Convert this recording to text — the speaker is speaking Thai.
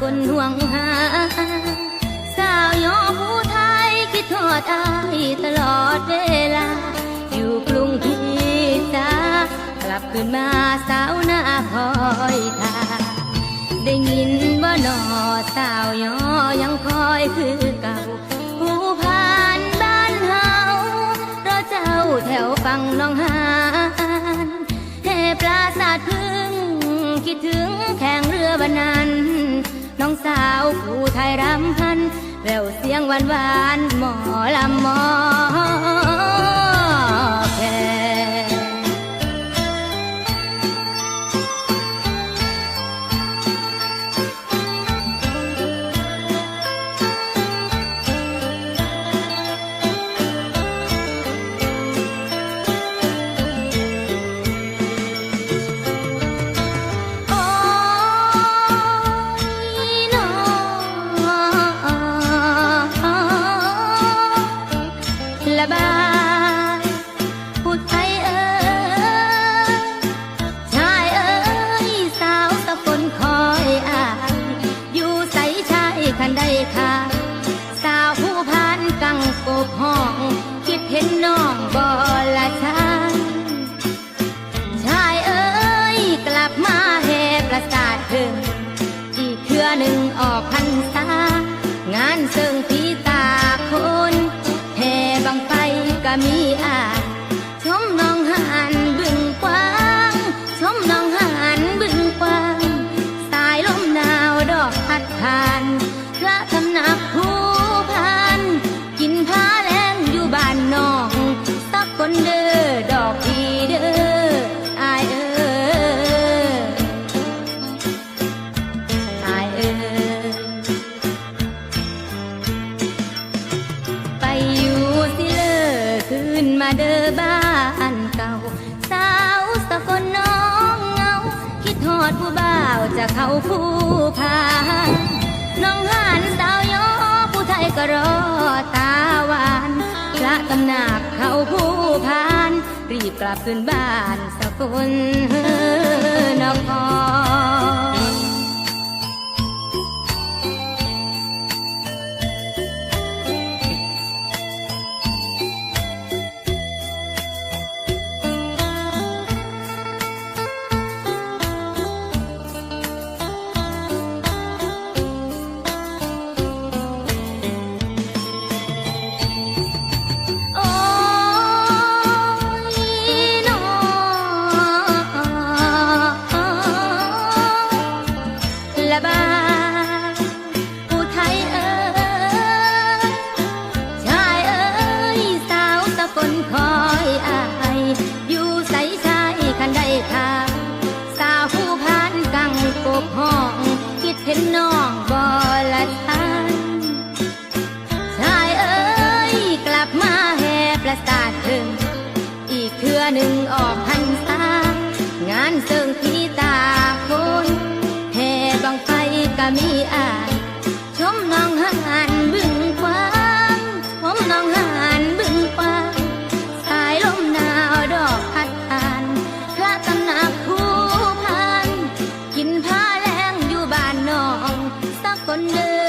คนห่วงหา สาวยอผู้ไทยคิดทอดอายตลอดเวลา อยู่กรุงเทพจ้ากลับคืนมาสาวหน้าคอยทาได้ยินว่านอสาวยอยังคอยคือเก่าผู้ผ่านบ้านเฮาเราเจ้าแถวฟังน้องหา แววเสียงหวานหวานหมอลำหมอ งานเสิาวจะเข้าผู้พาน้องหานสาวยอผู้ไทยก็รอตาหวาน พระตำหนักเขาผู้พาน รีบกลับขึ้นบ้านสกลนคอาวตะกนคอยอายอยู่ใสชายคันใดค่ะสาวผู้พานกังกบห้อง คิดเห็นน้องบ่ละทันชายเอ้ยกลับมาแห่ประสาทถึงอีกเทื่อหนึ่งออกพรรษางานเสิงพี One day.